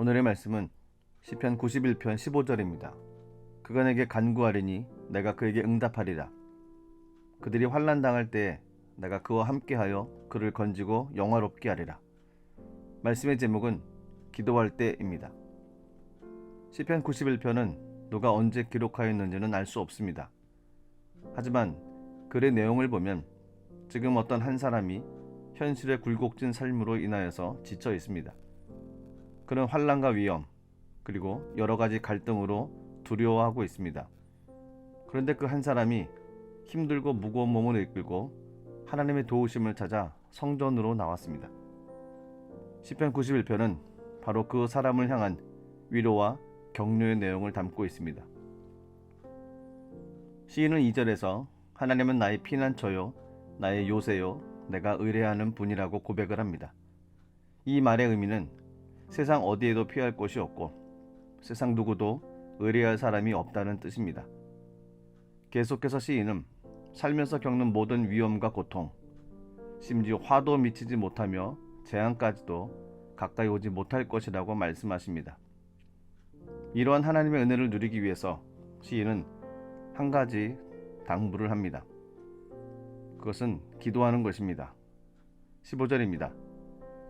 오늘의 말씀은 시편 91편 15절입니다. 그가 내게 간구하리니 내가 그에게 응답하리라. 그들이 환난 당할 때에 내가 그와 함께하여 그를 건지고 영화롭게 하리라. 말씀의 제목은 기도할 때입니다. 시편 91편은 누가 언제 기록하였는지는 알 수 없습니다. 하지만 글의 내용을 보면 지금 어떤 한 사람이 현실의 굴곡진 삶으로 인하여서 지쳐 있습니다. 그런 환란과 위험 그리고 여러 가지 갈등으로 두려워하고 있습니다. 그런데 그 한 사람이 힘들고 무거운 몸을 이끌고 하나님의 도우심을 찾아 성전으로 나왔습니다. 시편 91편은 바로 그 사람을 향한 위로와 격려의 내용을 담고 있습니다. 시인은 2절에서 하나님은 나의 피난처요, 나의 요새요, 내가 의뢰하는 분이라고 고백을 합니다. 이 말의 의미는 세상 어디에도 피할 곳이 없고 세상 누구도 의뢰할 사람이 없다는 뜻입니다. 계속해서 시인은 살면서 겪는 모든 위험과 고통, 심지어 화도 미치지 못하며 재앙까지도 가까이 오지 못할 것이라고 말씀하십니다. 이러한 하나님의 은혜를 누리기 위해서 시인은 한 가지 당부를 합니다. 그것은 기도하는 것입니다. 15절입니다.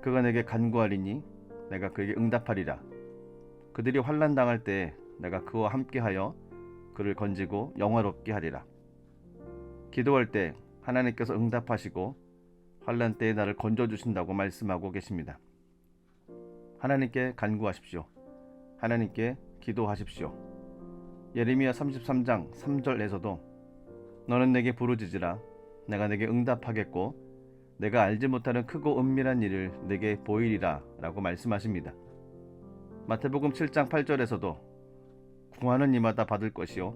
그가 내게 간구하리니 내가 그에게 응답하리라. 그들이 환난 당할 때에 내가 그와 함께하여 그를 건지고 영화롭게 하리라. 기도할 때 하나님께서 응답하시고 환난 때에 나를 건져 주신다고 말씀하고 계십니다. 하나님께 간구하십시오. 하나님께 기도하십시오. 예레미야 33장 3절에서도 너는 내게 부르짖으라 내가 내게 응답하겠고 내가 알지 못하는 크고 은밀한 일을 내게 보이리라 라고 말씀하십니다. 마태복음 7장 8절에서도 구하는 이마다 받을 것이요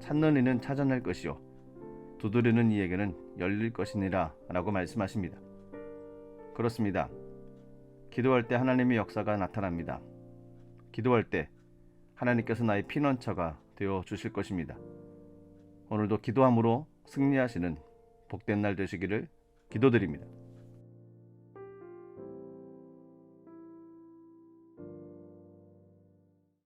찾는 이는 찾아낼 것이요 두드리는 이에게는 열릴 것이니라 라고 말씀하십니다. 그렇습니다. 기도할 때 하나님의 역사가 나타납니다. 기도할 때 하나님께서 나의 피난처가 되어 주실 것입니다. 오늘도 기도함으로 승리하시는 복된 날 되시기를 기도드립니다.